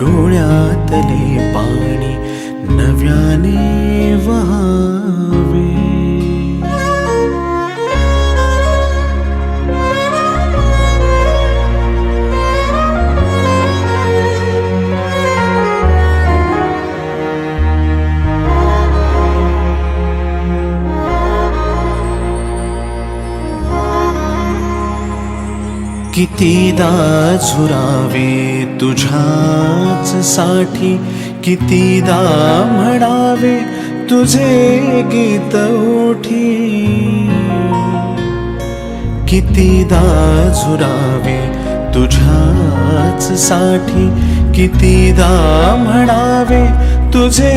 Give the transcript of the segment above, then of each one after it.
डोळ्यातले पाणी नव्याने वहा कितीदा झुरावे तुझ्याच साठी कितीदा म्हणावे तुझे गीत उठी. कितीदा झुरावे तुझ्याच साठी कितीदा म्हणावे तुझे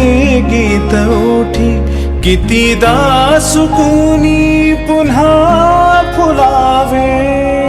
गीत उठी. कितीदा सुकुनी पुन्हा फुलावे.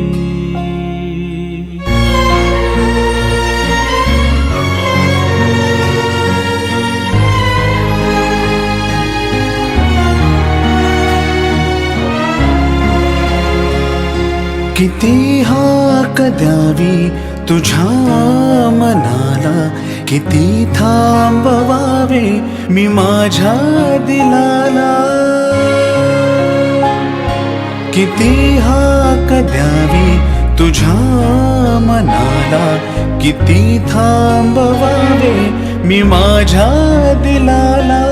किती हाक द्यावी तुझ्या मनाला? किती थांबवावे मी माझ्या दिलाला? किती हाक द्यावी तुझ्या मनाला? किती थांबवावे मी माझ्या दिलाला?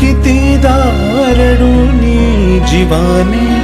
किती दारडूनी जीवाने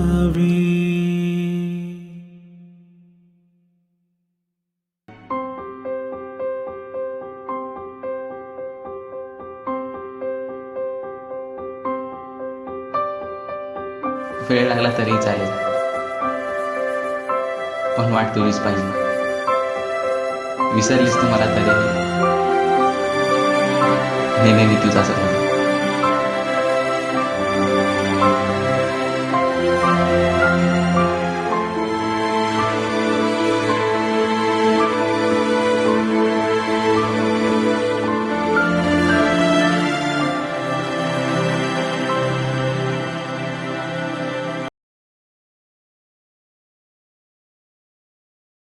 वेळ लागला तरी चालेल. पण वाट तुझीच पाहिजे. विसरलीस तू मला तरी. नेहमी तुझा सगळं.